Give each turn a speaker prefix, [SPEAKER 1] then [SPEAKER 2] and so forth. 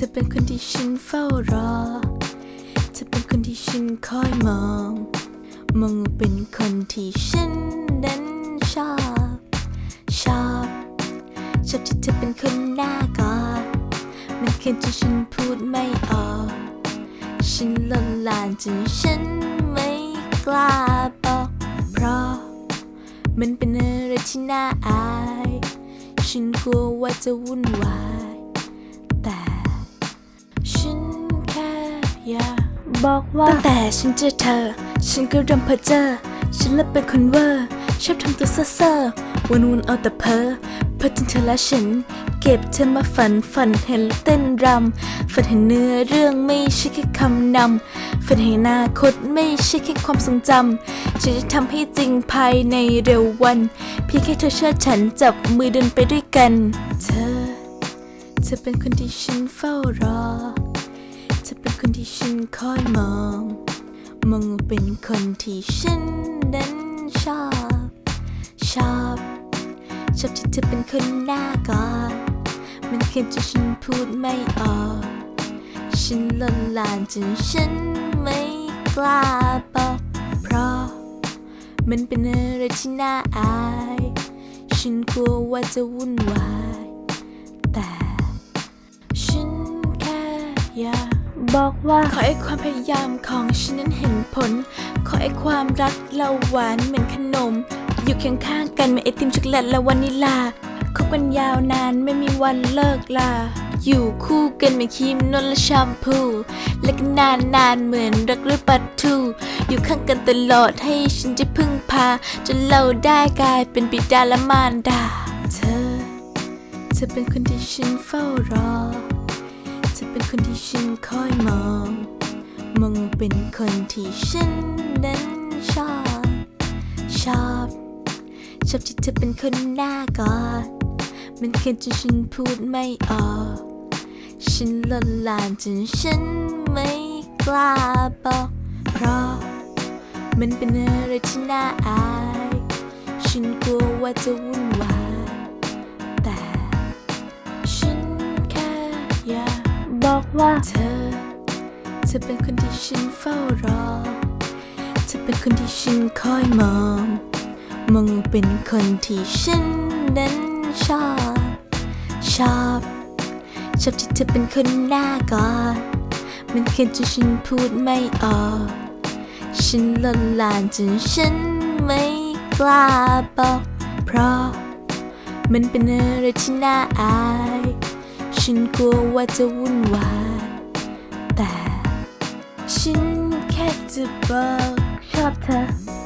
[SPEAKER 1] ธอเป็นคนที่ฉันเฝ้ารอ เธอเป็นคนที่ฉันคอยมอง มองว่าเป็นคนที่ฉันนั้นชอบ ชอบชอบที่เธอเป็นคนหน้ากอดมันเคินจนฉันพูดไม่ออก ฉันละลานจนฉันไม่กล้าบอก เพราะ มันเป็นอะไรที่น่าอาย ฉันกลัวว่าจะวุ่นวายแต่ ฉันแค่อยาก
[SPEAKER 2] บอกว่า
[SPEAKER 1] ตั้งแต่ฉันเจอเธอ ฉันก็เริ่มเพ้อเจอ ฉันเริ่มเป็นคนเวอร์ ชอบทำตัวเซ่อๆวันวันๆเอาแต่เพ้อเพ้อถึงเธอและฉัน เก็บเธอมาฝันฝันเห็นเต้นรำฝันเห็นเนื้อเรื่องไม่ใช่แค่คำนำฝันเห็นอนาคตไม่ใช่แค่ความทรงจำฉันจะทำให้จริงภายในเร็ววัน เพียงแค่เธอเชื่อฉันจับมือเดินไปด้วยกัน เธอ เธอเป็นคนที่ฉันเฝ้ารอเธอเป็น คนที่ฉันคอยมอง มองเป็นคนที่ฉันนั้นชอบ ชอบ ชอบที่เธอเป็นคนหน้ากอดมันเคินจนฉันพูดไม่ออก ฉันละลานจนฉันไม่กล้าบอกเพราะ มันเป็นอะไรที่น่าอาย ฉันกลัวว่าจะวุ่นวาย
[SPEAKER 2] บอกว่า
[SPEAKER 1] ขอให้ความพยายามของฉันนั้นเห็นผล ขอให้ความรักเราหวานเหมือนขนม อยู่เคียงข้างกันเหมือนไอติมช็อกโกแลตและวานิลาคบกันยาวนานไม่มีวันเลิกลา อยู่คู่กันเหมือนครีมนวดและแชมพู และก็นานนานเหมือนรักหรือปัตทู อยู่ข้างกันตลอดให้ฉันจะพึ่งพา จนเราได้กลายเป็นบิดาและมารดา เธอ เธอเป็นคนที่ฉันเฝ้ารอ ธอเป็นคนที่ฉันคอยมอง มองเป็นคนที่ฉันนั้นชอบ ชอบชอบที่เธอเป็นคนหน้ากอดมันเคินจนฉันพูดไม่ออก ฉันละลานจนฉันไม่กล้าบอก เพราะ มันเป็นอะไรที่น่าอาย ฉันกลัวว่าจะวุ่น ว่า เธอเธอเป็นคนที่ฉันเฝ้ารอ เธอเป็นคนที่ฉันคอยมอง มองเป็นคนที่ฉันนั้นชอบ ชอบชอบที่เธอเป็นคนหน้ากอดมันเคินจนฉันพูดไม่ออก ฉันละลานจนฉันไม่กล้าบอก เพราะมันเป็นอะไรที่น่าอาย ฉันกลัวว่าจะวุ่นวายแต่ฉันแค่จะบอก
[SPEAKER 2] ชอบเธอ